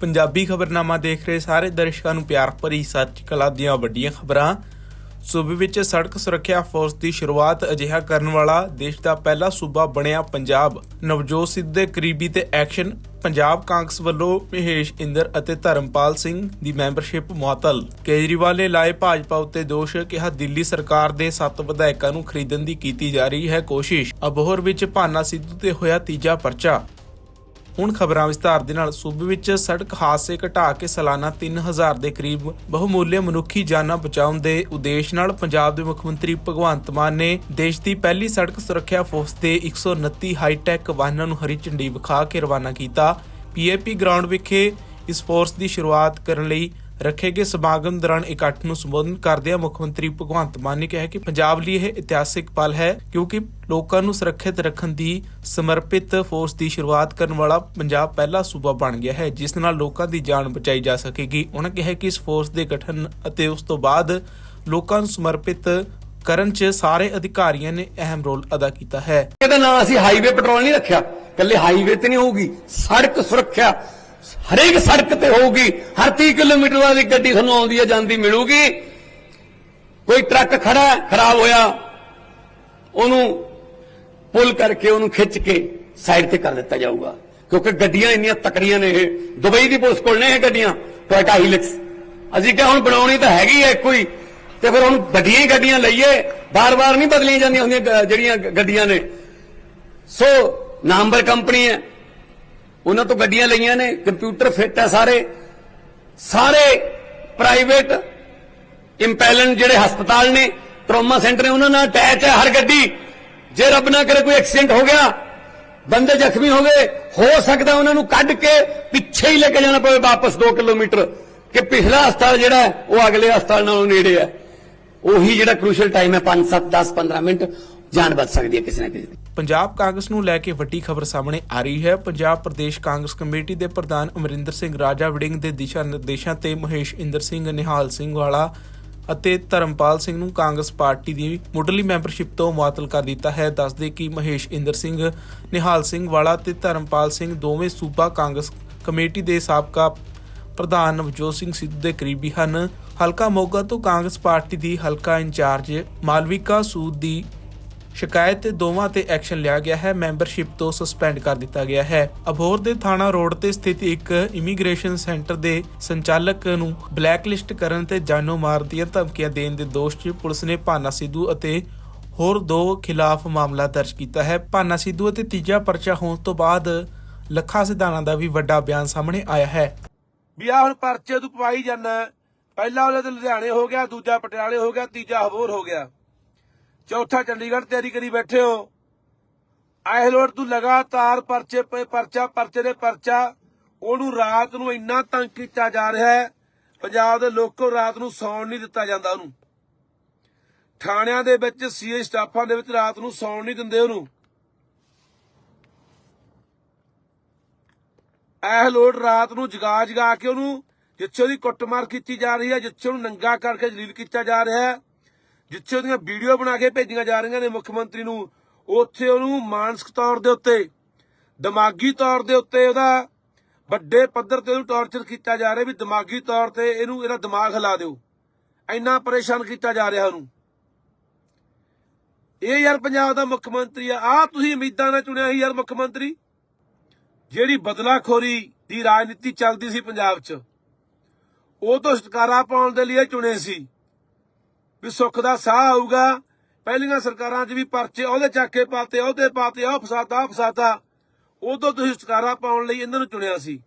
ਪੰਜਾਬੀ ਖਬਰਨਾਮਾ ਦੇਖ ਰਹੇ ਸਾਰੇ ਦਰਸ਼ਕਾਂ ਨੂੰ ਪਿਆਰ ਭਰੀ ਸੱਚ ਕਲਾ ਦੀਆਂ ਵੱਡੀਆਂ ਖਬਰਾਂ। ਸੂਬੇ ਵਿੱਚ ਸੜਕ ਸੁਰੱਖਿਆ ਫੋਰਸ ਦੀ ਸ਼ੁਰੂਆਤ ਅਜਿਹਾ ਕਰਨ ਵਾਲਾ ਦੇਸ਼ ਦਾ ਪਹਿਲਾ ਸੂਬਾ ਬਣਿਆ ਪੰਜਾਬ। ਨਵਜੋਤ ਸਿੱਧੂ ਦੇ ਕਰੀਬੀ ਤੇ ਐਕਸ਼ਨ ਪੰਜਾਬ ਕਾਂਗਰਸ ਵੱਲੋਂ ਮਹੇਸ਼ ਇੰਦਰ ਅਤੇ ਧਰਮਪਾਲ ਸਿੰਘ ਦੀ ਮੈਂਬਰਸ਼ਿਪ ਮੁਅੱਤਲ। ਕੇਜਰੀਵਾਲ ਨੇ ਲਾਏ ਭਾਜਪਾ ਉੱਤੇ ਦੋਸ਼ ਕਿਹਾ ਦਿੱਲੀ ਸਰਕਾਰ ਦੇ ਸੱਤ ਵਿਧਾਇਕਾਂ ਨੂੰ ਖਰੀਦਣ ਦੀ ਕੀਤੀ ਜਾ ਰਹੀ ਹੈ ਕੋਸ਼ਿਸ਼। ਅਬੋਹਰ ਵਿੱਚ ਭਾਨਾ ਸਿੱਧੂ ਤੇ ਹੋਇਆ ਤੀਜਾ ਪਰਚਾ। ਹੁਣ ਖਬਰਾਂ ਵਿਸਤਾਰ ਦੇ ਨਾਲ ਸੂਬੇ ਵਿੱਚ ਸੜਕ ਹਾਦਸੇ ਘਟਾ ਕੇ ਸਾਲਾਨਾ 3000 ਦੇ ਕਰੀਬ ਬਹੁਮੂल्य ਮਨੁੱਖੀ ਜਾਨਾਂ ਬਚਾਉਣ ਦੇ ਉਦੇਸ਼ ਨਾਲ ਪੰਜਾਬ ਦੇ ਮੁੱਖ ਮੰਤਰੀ ਭਗਵੰਤ ਮਾਨ ਨੇ ਦੇਸ਼ ਦੀ ਪਹਿਲੀ ਸੜਕ ਸੁਰੱਖਿਆ ਫੋਰਸ ਦੇ 129 ਹਾਈਟੈਕ ਵਾਹਨਾਂ ਨੂੰ ਹਰੀ ਝੰਡੀ ਵਿਖਾ ਕੇ ਰਵਾਨਾ ਕੀਤਾ। ਪੀਏਪੀ ਗਰਾਊਂਡ ਵਿਖੇ ਇਸ ਫੋਰਸ ਦੀ ਸ਼ੁਰੂਆਤ ਕਰਨ ਲਈ ਰੱਖੇ ਗਏ ਸਮਾਗਮ ਦੌਰਾਨ ਇਕੱਠ ਨੂੰ ਸੰਬੋਧਨ ਕਰਦਿਆਂ ਮੁੱਖ ਮੰਤਰੀ ਭਗਵੰਤ ਮਾਨ ਨੇ ਕਿਹਾ ਕਿ ਪੰਜਾਬ ਲਈ ਇਹ ਇਤਿਹਾਸਿਕ ਪਲ ਹੈ, ਕਿਉਂਕਿ ਲੋਕਾਂ ਨੂੰ ਸੁਰੱਖਿਅਤ ਰੱਖਣ ਦੀ ਸਮਰਪਿਤ ਫੋਰਸ ਦੀ ਸ਼ੁਰੂਆਤ ਕਰਨ ਵਾਲਾ ਪੰਜਾਬ ਪਹਿਲਾ ਸੂਬਾ ਬਣ ਗਿਆ ਹੈ, ਜਿਸ ਨਾਲ ਲੋਕਾਂ ਦੀ ਜਾਨ ਬਚਾਈ ਜਾ ਸਕੇਗੀ। ਉਹਨਾਂ ਕਿਹਾ ਕਿ ਇਸ ਫੋਰਸ ਦੇ ਗਠਨ ਅਤੇ ਉਸ ਤੋਂ ਬਾਅਦ ਲੋਕਾਂ ਨੂੰ ਸਮਰਪਿਤ ਕਰਨ 'ਚ ਸਾਰੇ ਅਧਿਕਾਰੀਆਂ ਨੇ ਅਹਿਮ ਰੋਲ ਅਦਾ ਕੀਤਾ ਹੈ। ਇਹਦਾ ਨਾਂ ਅਸੀਂ ਹਾਈਵੇ ਪੈਟਰੋਲ ਨਹੀਂ ਰੱਖਿਆ। ਕੱਲੇ ਹਾਈਵੇ ਤੇ ਨਹੀਂ ਹੋਊਗੀ। ਸੜਕ ਸੁਰੱਖਿਆ ਹਰੇਕ ਸੜਕ ਤੇ ਹੋਊਗੀ। ਹਰ 30 ਕਿਲੋਮੀਟਰ ਬਾਅਦ ਇੱਕ ਗੱਡੀ ਤੁਹਾਨੂੰ ਆਉਂਦੀ ਹੈ, ਜਾਂਦੀ, ਮਿਲੂਗੀ। ਕੋਈ ਟਰੱਕ ਖੜਾ ਖਰਾਬ ਹੋਇਆ, ਉਹਨੂੰ ਪੁਲ ਕਰਕੇ ਉਹਨੂੰ ਖਿੱਚ ਕੇ ਸਾਈਡ ਤੇ ਕਰ ਦਿੱਤਾ ਜਾਊਗਾ। ਕਿਉਂਕਿ ਗੱਡੀਆਂ ਇੰਨੀਆਂ ਤਕੜੀਆਂ ਨੇ ਇਹ। ਦੁਬਈ ਦੀ ਪੁਲਿਸ ਕੋਲ ਨੇ ਇਹ ਗੱਡੀਆਂ, ਟੋਇਟਾ ਹੀਲਿਕਸ। ਅਸੀਂ ਕਿਹਾ ਹੁਣ ਬਣਾਉਣੀ ਤਾਂ ਹੈਗੀ ਹੈ ਇੱਕੋ ਹੀ। ਤੇ ਫਿਰ ਹੁਣ ਵੱਡੀਆਂ ਹੀ ਗੱਡੀਆਂ ਲਈਏ, ਬਾਰ-ਬਾਰ ਨਹੀਂ ਬਦਲੀਆਂ ਜਾਂਦੀਆਂ ਹੁੰਦੀਆਂ, ਜਿਹੜੀਆਂ ਗੱਡੀਆਂ ਨੇ। ਸੋ, ਨਾਮਵਰ ਕੰਪਨੀ ਹੈ। ਉਹਨਾਂ ਤੋਂ ਗੱਡੀਆਂ ਲਈਆਂ ਨੇ, ਕੰਪਿਊਟਰ ਫਿੱਟ ਹੈ ਸਾਰੇ। ਸਾਰੇ ਪ੍ਰਾਈਵੇਟ ਇੰਪੈਲਨ ਜਿਹੜੇ ਹਸਪਤਾਲ ਨੇ, ਟਰੋਮਾ ਸੈਂਟਰ ਨੇ, ਉਹਨਾਂ ਨਾਲ ਅਟੈਚ ਹੈ ਹਰ ਗੱਡੀ। ਜੇ ਰੱਬ ਨਾ ਕਰੇ ਕੋਈ ਐਕਸੀਡੈਂਟ ਹੋ ਗਿਆ, ਬੰਦੇ ਜ਼ਖਮੀ ਹੋ ਗਏ, ਹੋ ਸਕਦਾ ਉਹਨਾਂ ਨੂੰ ਕੱਢ ਕੇ ਪਿੱਛੇ ਹੀ ਲੈ ਕੇ ਜਾਣਾ ਪਵੇ ਵਾਪਸ 2 ਕਿਲੋਮੀਟਰ। ਕਿ ਪਿਛਲਾ ਹਸਪਤਾਲ ਜਿਹੜਾ ਉਹ ਅਗਲੇ ਹਸਪਤਾਲ ਨਾਲੋਂ ਨੇੜੇ ਹੈ। ਉਹੀ ਜਿਹੜਾ ਕ੍ਰੂਸ਼ਲ ਟਾਈਮ ਹੈ 5 7 10 15 ਮਿੰਟ। ਜਾਨ ਬਚ ਸਕਦੀ ਹੈ ਕਿਸੇ ਨਾ ਕਿਸੇ ਦੀ। ਪੰਜਾਬ ਕਾਂਗਰਸ ਨੂੰ ਲੈ ਕੇ ਵੱਡੀ ਖਬਰ ਸਾਹਮਣੇ ਆ ਰਹੀ ਹੈ। ਪੰਜਾਬ ਪ੍ਰਦੇਸ਼ ਕਾਂਗਰਸ ਕਮੇਟੀ ਦੇ ਪ੍ਰਧਾਨ ਅਮਰਿੰਦਰ ਸਿੰਘ ਰਾਜਾ ਵੜਿੰਗ ਦੇ ਦਿਸ਼ਾ ਨਿਰਦੇਸ਼ਾਂ ਤੇ ਮਹੇਸ਼ ਇੰਦਰ ਸਿੰਘ, ਨਿਹਾਲ ਸਿੰਘ ਵਾਲਾ ਅਤੇ ਧਰਮਪਾਲ ਸਿੰਘ ਨੂੰ ਕਾਂਗਰਸ ਪਾਰਟੀ ਦੀ ਮੁੱਢਲੀ ਮੈਂਬਰਸ਼ਿਪ ਤੋਂ ਮੁਅੱਤਲ ਕਰ ਦਿੱਤਾ ਹੈ। ਦੱਸਦੇ ਕਿ ਮਹੇਸ਼ ਇੰਦਰ ਸਿੰਘ, ਨਿਹਾਲ ਸਿੰਘ ਵਾਲਾ ਤੇ ਧਰਮਪਾਲ ਸਿੰਘ ਦੋਵੇਂ ਸੂਬਾ ਕਾਂਗਰਸ ਕਮੇਟੀ ਦੇ ਸਾਬਕਾ ਪ੍ਰਧਾਨ ਨਵਜੋਤ ਸਿੰਘ ਸਿੱਧੂ ਦੇ ਕਰੀਬੀ ਹਨ। ਹਲਕਾ ਮੋਗਾ ਤੋਂ ਕਾਂਗਰਸ ਪਾਰਟੀ ਦੀ ਹਲਕਾ ਇੰਚਾਰਜ ਮਾਲਵਿਕਾ ਸੂਦ ਦੀ ਸ਼ਿਕਾਇਤ ਤੇ ਦੋਵਾਂ ਤੇ ਐਕਸ਼ਨ ਲਿਆ ਗਿਆ ਹੈ। ਮੈਂਬਰਸ਼ਿਪ ਤੋਂ ਸਸਪੈਂਡ ਕਰ ਦਿੱਤਾ ਗਿਆ ਹੈ। ਅਬੋਹਰ ਦੇ ਥਾਣਾ ਰੋਡ ਤੇ ਸਥਿਤ ਇੱਕ ਇਮੀਗ੍ਰੇਸ਼ਨ ਸੈਂਟਰ ਦੇ ਸੰਚਾਲਕ ਨੂੰ ਬਲੈਕਲਿਸਟ ਕਰਨ ਤੇ ਜਾਨੋਂ ਮਾਰ ਦੀਆਂ ਧਮਕੀਆਂ ਦੇਣ ਦੇ ਦੋਸ਼ 'ਚ ਪੁਲਿਸ ਨੇ ਭਾਨਾ ਸਿੱਧੂ ਅਤੇ ਹੋਰ ਦੋ ਖਿਲਾਫ ਮਾਮਲਾ ਦਰਜ ਕੀਤਾ ਹੈ। ਭਾਨਾ ਸਿੱਧੂ ਅਤੇ ਤੀਜਾ ਪਰਚਾ ਹੋਣ ਤੋਂ ਬਾਅਦ ਲੱਖਾ ਸਿਧਾਣਾ ਦਾ ਵੀ ਵੱਡਾ ਬਿਆਨ ਸਾਹਮਣੇ ਆਇਆ ਹੈ। ਵੀ ਆ ਹੁਣ ਪਰਚੇ ਤੂੰ ਪਵਾਈ ਜਾਂਦਾ ਪਹਿਲਾ ਉਹਦੇ ਤੇ ਲੁਧਿਆਣੇ ਹੋ ਗਿਆ, ਦੂਜਾ ਪਟਿਆਲੇ ਹੋ ਗਿਆ, ਤੀਜਾ ਹਬੋਰ ਹੋ ਗਿਆ। ਚੌਥਾ ਚੰਡੀਗੜ੍ਹ ਤਿਆਰੀ ਕਰੀ ਬੈਠੇ ਹੋ। ਆਏ ਤੂੰ ਲਗਾਤਾਰ ਪਰਚੇ ਪੇ ਪਰਚਾ, ਪਰਚੇ ਦੇ ਪਰਚਾ। ਉਹਨੂੰ ਰਾਤ ਨੂੰ ਇੰਨਾ ਤੰਗ ਕੀਤਾ ਜਾ ਰਿਹਾ ਹੈ, ਪੰਜਾਬ ਦੇ ਲੋਕੋ ਰਾਤ ਨੂੰ ਸੌਣ ਨਹੀਂ ਦਿੱਤਾ ਜਾਂਦਾ ਉਹਨੂੰ। ਥਾਣਿਆਂ ਦੇ ਵਿੱਚ ਸੀਏ ਸਟਾਫਾਂ ਦੇ ਵਿੱਚ ਰਾਤ ਨੂੰ ਸੌਣ ਨਹੀਂ ਦਿੰਦੇ ਉਹਨੂੰ। ਇਹ ਲੋੜ, ਰਾਤ ਨੂੰ ਜਗਾ ਜਗਾ ਕੇ ਉਹਨੂੰ, ਜਿੱਥੇ ਉਹਦੀ ਕੁੱਟਮਾਰ ਕੀਤੀ ਜਾ ਰਹੀ ਹੈ, ਜਿੱਥੇ ਉਹਨੂੰ ਨੰਗਾ ਕਰਕੇ ਜਲੀਲ ਕੀਤਾ ਜਾ ਰਿਹਾ ਹੈ ਜਿੱਥੇ ਉਹਦੀਆਂ ਵੀਡੀਓ ਬਣਾ ਕੇ ਭੇਜੀਆਂ ਜਾ ਰਹੀਆਂ ਨੇ ਮੁੱਖ ਮੰਤਰੀ ਨੂੰ, ਉੱਥੇ ਉਹਨੂੰ ਮਾਨਸਿਕ ਤੌਰ ਦੇ ਉੱਤੇ, ਦਿਮਾਗੀ ਤੌਰ ਦੇ ਉੱਤੇ ਉਹਦਾ ਵੱਡੇ ਪੱਧਰ ਤੇ ਉਹਨੂੰ ਟੌਰਚਰ ਕੀਤਾ ਜਾ ਰਿਹਾ ਵੀ ਦਿਮਾਗੀ ਤੌਰ ਤੇ ਇਹਨੂੰ ਇਹਦਾ ਦਿਮਾਗ ਹਿਲਾ ਦਿਓ। ਇੰਨਾ ਪਰੇਸ਼ਾਨ ਕੀਤਾ ਜਾ ਰਿਹਾ ਉਹਨੂੰ। ਇਹ ਯਾਰ ਪੰਜਾਬ ਦਾ ਮੁੱਖ ਮੰਤਰੀ ਆ। ਆ ਤੁਸੀਂ ਉਮੀਦਾਂ ਨਾਲ ਚੁਣਿਆ ਸੀ ਯਾਰ ਮੁੱਖ ਮੰਤਰੀ? ਜਿਹੜੀ ਬਦਲਾਖੋਰੀ ਦੀ ਰਾਜਨੀਤੀ ਚੱਲਦੀ ਸੀ ਪੰਜਾਬ 'ਚ, ਉਹ ਤੋਂ ਛੁਟਕਾਰਾ ਪਾਉਣ ਦੇ ਲਈ ਇਹ ਚੁਣੇ ਸੀ। ਵੀ ਸੁੱਖ ਦਾ ਸਾਹ ਆਊਗਾ। ਪਹਿਲੀਆਂ ਸਰਕਾਰਾਂ 'ਚ ਵੀ ਪਰਚੇ ਉਹਦੇ ਚੱਕ ਕੇ ਪਾਤੇ, ਉਹਦੇ ਪਾਤੇ ਉਹ ਫਸਾਤਾ, ਆਹ ਫਸਾਦਾ ਉਹ ਤੋਂ ਤੁਸੀਂ ਛੁਟਕਾਰਾ ਪਾਉਣ ਲਈ ਇਹਨਾਂ ਨੂੰ ਚੁਣਿਆ ਸੀ।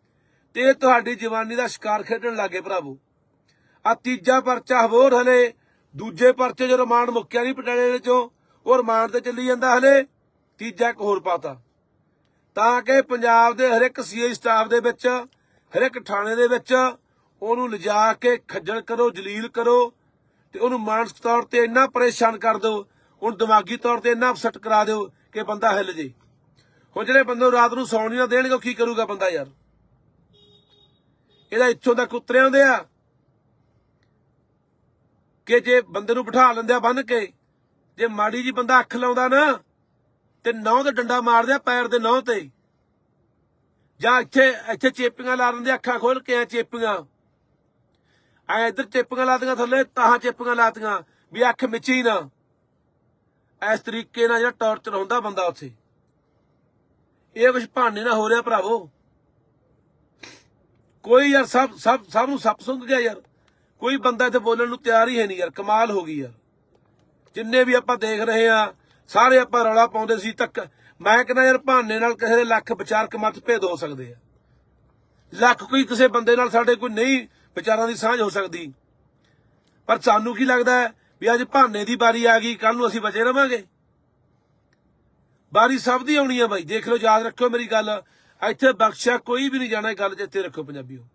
ਤੇ ਇਹ ਤੁਹਾਡੀ ਜਵਾਨੀ ਦਾ ਸ਼ਿਕਾਰ ਖੇਡਣ ਲੱਗੇ ਭਰਾਵੋ। ਆ ਤੀਜਾ ਪਰਚਾ ਹੋਰ ਹਲੇ, ਦੂਜੇ ਪਰਚੇ ਜੋ ਰਿਮਾਂਡ ਮੁੱਕਿਆ ਨਹੀਂ ਪਟਿਆਲੇ ਦੇ ਚੋਂ ਉਹ ਰਿਮਾਂਡ ਤੇ ਚੱਲੀ ਜਾਂਦਾ ਹਲੇ, ਤੀਜਾ ਇੱਕ ਹੋਰ ਪਾਤਾ। ਤਾਂ ਕਿ ਪੰਜਾਬ ਦੇ ਹਰ ਇੱਕ ਸੀਆਈ ਸਟਾਫ ਦੇ ਵਿੱਚ ਹਰ ਇੱਕ ਥਾਣੇ ਦੇ ਵਿੱਚ ਉਹਨੂੰ ਲਿਜਾ ਕੇ ਖੱਜਲ ਕਰੋ, ਜਲੀਲ ਕਰੋ ਤੇ ਉਹਨੂੰ ਮਾਨਸਿਕ ਤੌਰ ਤੇ ਇੰਨਾ ਪਰੇਸ਼ਾਨ ਕਰ ਦਿਓ ਉਹਨੂੰ ਦਿਮਾਗੀ ਤੌਰ ਤੇ ਇੰਨਾ ਅਪਸੈਟ ਕਰਾ ਦਿਓ ਕਿ ਬੰਦਾ ਹਿੱਲ ਜੇ ਹੁਣ ਜਿਹੜੇ ਬੰਦੇ ਨੂੰ ਰਾਤ ਨੂੰ ਸੌਣ ਨਹੀਂ ਨਾ ਦੇਣਗੇ, ਉਹ ਕੀ ਕਰੂਗਾ ਬੰਦਾ ਯਾਰ? ਇਹਦਾ ਇੱਥੋਂ ਤੱਕ ਉਤਰੇ ਆਉਂਦੇ ਆ ਕਿ ਜੇ ਬੰਦੇ ਨੂੰ ਬਿਠਾ ਲੈਂਦੇ ਆ ਬੰਨ ਕੇ, ਜੇ ਮਾੜੀ ਜੀ ਬੰਦਾ ਅੱਖ ਲਾਉਂਦਾ ਨਾ, ਤੇ ਨੌ ਤੇ ਡੰਡਾ ਮਾਰਦੇ ਆ ਪੈਰ ਦੇ ਨੌ ਤੇ। ਜਾਂ ਇੱਥੇ ਇੱਥੇ ਚੇਪੀਆਂ ਲਾ ਦਿੰਦੇ ਅੱਖਾਂ ਖੋਲ ਕੇ ਆ ਚੇਪੀਆਂ। ਐ ਇਧਰ ਚੇਪੀਆਂ ਲਾਤੀਆਂ ਥੱਲੇ ਤਾਂ ਚੇਪੀਆਂ ਲਾਤੀਆਂ, ਵੀ ਅੱਖ ਮਿਚੀ ਨਾ। ਇਸ ਤਰੀਕੇ ਨਾਲ ਜਿਹੜਾ ਟੌਰਚਰ ਹੁੰਦਾ ਬੰਦਾ ਉੱਥੇ। ਇਹ ਕੁਝ ਭਾਣੇ ਨਾਲ ਹੋ ਰਿਹਾ ਭਰਾਵੋ। ਕੋਈ ਯਾਰ ਸਭ ਸਭ ਸਭ ਨੂੰ ਸੱਪ ਸੁੰਘ ਗਿਆ ਯਾਰ। ਕੋਈ ਬੰਦਾ ਇੱਥੇ ਬੋਲਣ ਨੂੰ ਤਿਆਰ ਹੀ ਹੈ ਨਹੀਂ ਯਾਰ, ਕਮਾਲ ਹੋ ਗਈ ਯਾਰ। ਜਿੰਨੇ ਵੀ ਆਪਾਂ ਦੇਖ ਰਹੇ ਆ ਸਾਰੇ ਆਪਾਂ ਰੌਲਾ ਪਾਉਂਦੇ ਸੀ, ਤੱਕ ਮੈਂ ਕਹਿੰਦਾ ਯਾਰ ਭਾਨੇ ਨਾਲ ਕਿਸੇ ਦੇ ਲੱਖ ਵਿਚਾਰਕ ਮਤਭੇਦ ਹੋ ਸਕਦੇ ਆ। ਲੱਖ ਕੋਈ ਕਿਸੇ ਬੰਦੇ ਨਾਲ ਸਾਡੇ ਕੋਈ ਨਹੀਂ ਵਿਚਾਰਾਂ ਦੀ ਸਾਂਝ ਹੋ ਸਕਦੀ। ਪਰ ਸਾਨੂੰ ਕੀ ਲੱਗਦਾ ਹੈ ਵੀ ਅੱਜ ਭਾਨੇ ਦੀ ਵਾਰੀ ਆ ਗਈ ਕੱਲ ਨੂੰ ਅਸੀਂ ਬਚੇ ਰਵਾਂਗੇ? ਵਾਰੀ ਸਭ ਦੀ ਆਉਣੀ ਹੈ ਬਾਈ। ਦੇਖ ਲਓ, ਯਾਦ ਰੱਖਿਓ ਮੇਰੀ ਗੱਲ। ਇੱਥੇ ਬਖਸ਼ਿਆ ਕੋਈ ਵੀ ਨਹੀਂ ਜਾਣਾ, ਇਹ ਗੱਲ ਚੇਤੇ ਰੱਖੋ ਪੰਜਾਬੀਓ।